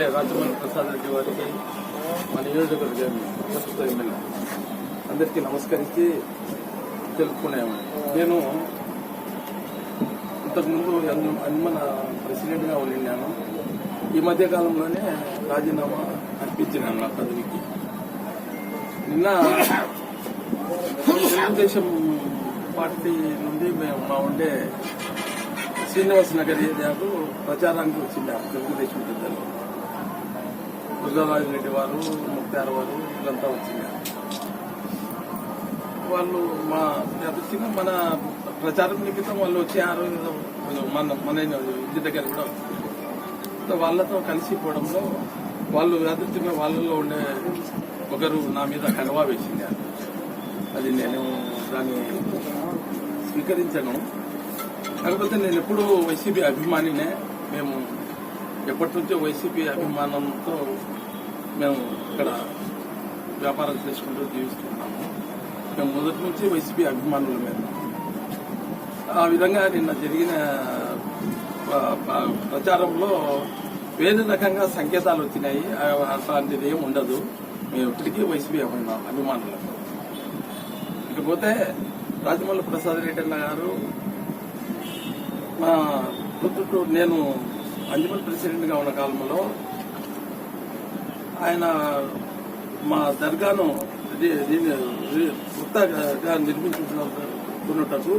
MLA Rajamouli Prasad Reddy వారికి మన నియోజకవర్గ ప్రస్తుత ఎమ్మెల్యే. అందరికీ నమస్కరించి తెలుపుకునేవాడు. నేను ఇంతకుముందు మన ప్రెసిడెంట్గా ఉండినాను ఈ మధ్య కాలంలోనే రాజీనామా అర్పించినాను నా పదవికి. నిన్న తెలుగుదేశం పార్టీ నుండి మేము మా ఉండే శ్రీనివాస నగర్ ఏరియాకు ప్రచారానికి వచ్చింది తెలుగుదేశం పెద్దలు. రుద్రరాజు రెడ్డి వారు ముక్తార్ వారు వీళ్ళంతా వచ్చింది. వాళ్ళు మా అదృష్టిగా మన ప్రచారం నిమిత్తం వాళ్ళు వచ్చారు మన మన ఇంటి దగ్గర కూడా వచ్చారు. వాళ్ళతో కలిసిపోవడంలో వాళ్ళు అదృష్టిగా వాళ్ళలో ఉండే ఒకరు నా మీద కడవా వేసింది. అది నేను దాన్ని స్వీకరించను. కాకపోతే నేను ఎప్పుడూ వైసీపీ అభిమానినే మేము ఎప్పటి నుంచో వైసీపీ అభిమానంతో మేము ఇక్కడ వ్యాపారం చేసుకుంటూ జీవిస్తున్నాము. మేము మొదటి నుంచి వైసీపీ అభిమానులు మేము ఆ విధంగా నిన్న జరిగిన ప్రచారంలో వేరే రకంగా సంకేతాలు వచ్చినాయి. అట్లాంటిది ఏం ఉండదు. మేము ఇప్పటికీ వైసీపీ అభిమా- అభిమానులకు ఇకపోతే రాజమౌళి ప్రసాద్ రెడ్డి అన్న గారు మా పుత్తూరు నేను అంజమల్ ప్రెసిడెంట్గా ఉన్న కాలంలో ఆయన మా దర్గాను దీన్ని రి- కొత్తగా నిర్మించుకున్నటకు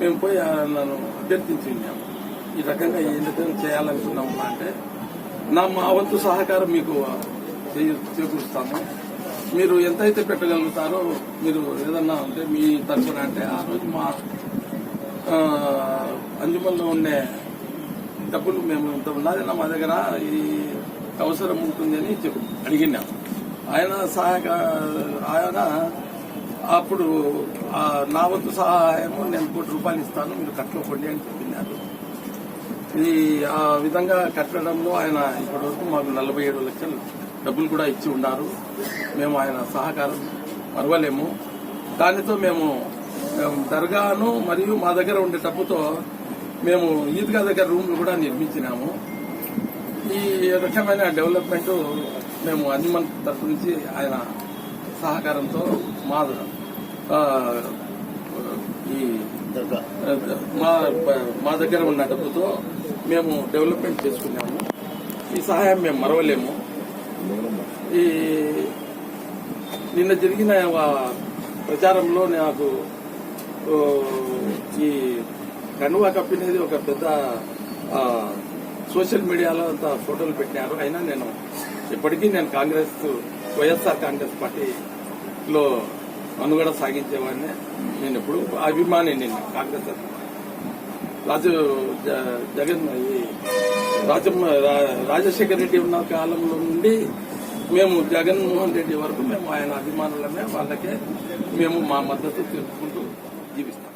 మేము పోయి నన్ను అభ్యర్థించి ఉన్నాము ఈ రకంగా ఎందుకు చేయాలనుకున్నాము అంటే నా మా వంతు సహకారం మీకు చేకూరుస్తాము. మీరు ఎంతైతే పెట్టగలుగుతారో మీరు ఏదన్నా అంటే మీ తరఫున అంటే ఆ రోజు మా ఆ, అంజుమల్లో ఉండే డబ్బులు మేము ఇంత ఉన్నదన్నా మా దగ్గర ఈ అవసరం ఉంటుంది అని చెప్పి అడిగినాం. ఆయన సహాయక ఆయన అప్పుడు ఆ నా వంతు సహాయము నేను కోటి రూపాయలు ఇస్తాను మీరు కట్టలో కొండి అని చెప్పినారు. ఇది ఆ విధంగా కట్టడంలో ఆయన ఇప్పటివరకు మాకు నలభై ఏడు లక్షలు డబ్బులు కూడా ఇచ్చి ఉన్నారు. మేము ఆయన సహకారం మరవలేము. దానితో మేము మేము దర్గాను మరియు మా దగ్గర ఉండే డబ్బుతో మేము ఈద్గా దగ్గర రూమ్లు కూడా నిర్మించినాము. ఈ రకమైన డెవలప్మెంట్ మేము అన్నిమన్ తరఫు నుంచి ఆయన సహకారంతో మా ఈ మా మా దగ్గర ఉన్న డబ్బుతో మేము డెవలప్మెంట్ చేసుకున్నాము. ఈ సహాయం మేము మరవలేము. ఈ నిన్న జరిగిన ప్రచారంలో నాకు ఈ కనువా కప్పినది ఒక పెద్ద సోషల్ మీడియాలో అంత ఫోటోలు పెట్టినారు. అయినా నేను ఇప్పటికీ నేను కాంగ్రెస్ వైఎస్ఆర్ కాంగ్రెస్ పార్టీలో మనుగడ సాగించేవాడిని. నేను ఎప్పుడు అభిమాని నేను కాంగ్రెస్ రాజు జగన్ ఈ రాజమ్మ రా- రాజశేఖర రెడ్డి ఉన్న కాలంలో నుండి మేము జగన్మోహన్ రెడ్డి వరకు మేము ఆయన అభిమానులమే. వాళ్ళకే మేము మా మద్దతు తెలుపుకుంటూ జీవిస్తాం.